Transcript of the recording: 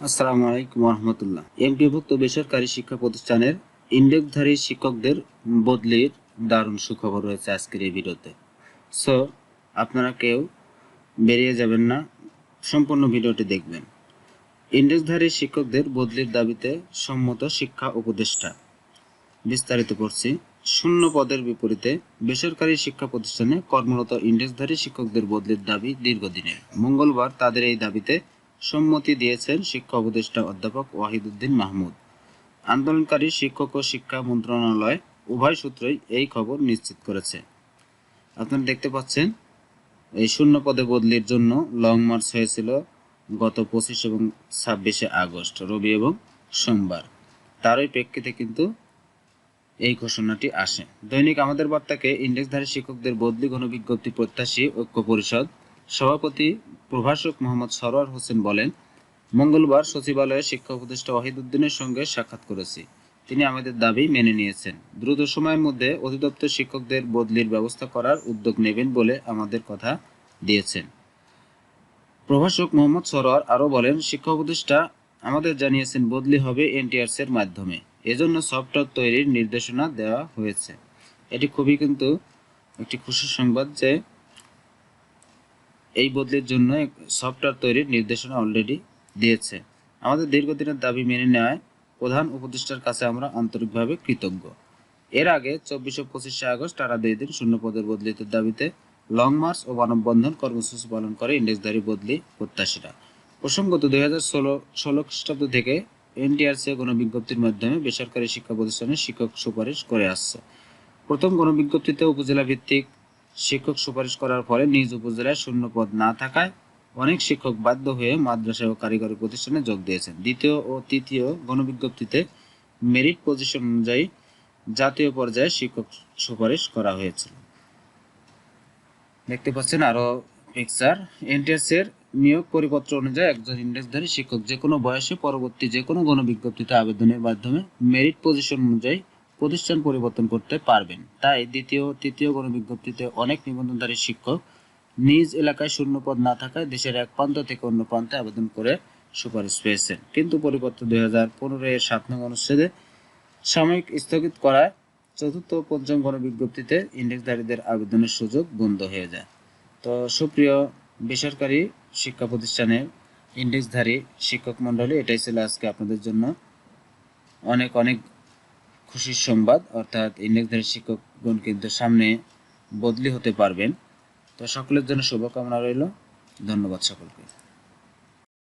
আসসালামু আলাইকুম রহমতুল্লাহ এমপিভুক্ত বেসরকারি শিক্ষা প্রতিষ্ঠানের ইন্ডেক্সধারী শিক্ষকদের বদলির দারুণ সুখবর রয়েছে আজকের এই ভিডিওতে। সো আপনারা কেউ বেরিয়ে যাবেন না, সম্পূর্ণ ভিডিওটি দেখবেন। ইন্ডেক্সধারী শিক্ষকদের বদলির দাবিতে সম্মত শিক্ষা উপদেষ্টা। বিস্তারিত পড়ছি। শূন্য পদের বিপরীতে বেসরকারি শিক্ষা প্রতিষ্ঠানে কর্মরত ইন্ডেক্সধারী শিক্ষকদের বদলির দাবি দীর্ঘদিনের। মঙ্গলবার তাদের এই দাবিতে সম্মতি দিয়েছেন শিক্ষা উপদেষ্টা অধ্যাপক ওয়াহিদুদ্দিন মাহমুদ। আন্দোলনকারী শিক্ষক ও শিক্ষা মন্ত্রণালয় উভয় সূত্রই এই খবর নিশ্চিত করেছে। আপনারা দেখতে পাচ্ছেন, এই শূন্য পদে বদলির জন্য লং মার্চ হয়েছিল গত পঁচিশ এবং ছাব্বিশে আগস্ট, রবি এবং সোমবার। তারই প্রেক্ষিতে কিন্তু এই ঘোষণাটি আসে। দৈনিক আমাদের বার্তাকে ইন্ডেক্সধারী শিক্ষকদের বদলি গণবিজ্ঞপ্তি প্রত্যাশী ঐক্য পরিষদ সভাপতি প্রভাষক মোহাম্মদ সরোয়ার হোসেন বলেন, মঙ্গলবার সচিবালয়ে শিক্ষা উপদেষ্টা ওয়াহিদুদ্দিনের সঙ্গে সাক্ষাৎ করেছি। তিনি আমাদের দাবি মেনে নিয়েছেন। দ্রুত সময়ের মধ্যে অধিদপ্তর শিক্ষকদের বদলির ব্যবস্থা করার উদ্যোগ নেবেন বলে আমাদের কথা দিয়েছেন। প্রভাষক মোহাম্মদ সরোয়ার আরও বলেন, শিক্ষা উপদেষ্টা আমাদের জানিয়েছেন বদলি হবে এনটিআরস এর মাধ্যমে। এজন্য সফটওয়্যার তৈরির নির্দেশনা দেওয়া হয়েছে। এটি খুবই কিন্তু একটি খুশির সংবাদ যে এই বদলির জন্য সফটওয়্যার তৈরির নির্দেশনা অলরেডি দিয়েছে। আমাদের দীর্ঘদিনের দাবি মেনে নেওয়ায় প্রধান উপদেষ্টার কাছে আমরা আন্তরিকভাবে কৃতজ্ঞ। এর আগে চব্বিশ পঁচিশে আগস্ট টানা দুই দিন শূন্য পদের বদলিতের দাবিতে লং মার্চ ও মানববন্ধন কর্মসূচি পালন করে ইন্ডেক্সধারী বদলি প্রত্যাশীরা। প্রসঙ্গত দুই হাজার ষোলো ষোলো খ্রিস্টাব্দ থেকে এনটিআরসি কোনো বিজ্ঞপ্তির মাধ্যমে বেসরকারি শিক্ষা প্রতিষ্ঠানে শিক্ষক সুপারিশ করে আসছে। প্রথম গণবিজ্ঞপ্তিতে উপজেলা ভিত্তিক শিক্ষক সুপারিশ করার ফলে নিজ উপজেলায় শূন্য পদ না থাকায় অনেক শিক্ষক বাধ্য হয়ে মাদ্রাসা ও কারিগরি প্রতিষ্ঠানে যোগ দিয়েছেন। দ্বিতীয় ও তৃতীয় গণবিজ্ঞপ্তিতে মেরিট পজিশন অনুযায়ী জাতীয় পর্যায়ে শিক্ষক সুপারিশ করা হয়েছিল দেখতে পাচ্ছেন আরও পিকচার এনটিএস এর নিয়োগ পরিপত্র অনুযায়ী একজন ইন্ডেক্সধারী শিক্ষক যে কোনো বয়সে পরবর্তী যে কোনো গণবিজ্ঞপ্তিতে আবেদনের মাধ্যমে মেরিট পজিশন অনুযায়ী প্রতিষ্ঠান পরিবর্তন করতে পারবেন। তাই দ্বিতীয়, তৃতীয় গণবিজ্ঞপ্তিতে অনেক নিবন্ধনধারী শিক্ষক নিজ এলাকায় শূন্য পদ না থাকায় দেশের এক প্রান্ত থেকে অন্য প্রান্তে আবেদন করে সুপারিশ পেয়েছেন। কিন্তু পরিপত্র দুই হাজার পনেরো এর সাত নং অনুচ্ছেদে সাময়িক স্থগিত করায় চতুর্থ পঞ্চম গণবিজ্ঞপ্তিতে ইন্ডেক্সধারীদের আবেদনের সুযোগ বন্ধ হয়ে যায়। তো সুপ্রিয় বেসরকারি শিক্ষা প্রতিষ্ঠানের ইন্ডেক্সধারী শিক্ষক মণ্ডলী, এটাই ছিল আজকে আপনাদের জন্য। অনেক অনেক খুশির সংবাদ, অর্থাৎ ইন্ডেক্সধারী শিক্ষকগণ কিন্তু সামনে বদলি হতে পারবেন। তো সকলের জন্য শুভকামনা রইল। ধন্যবাদ সকলকে।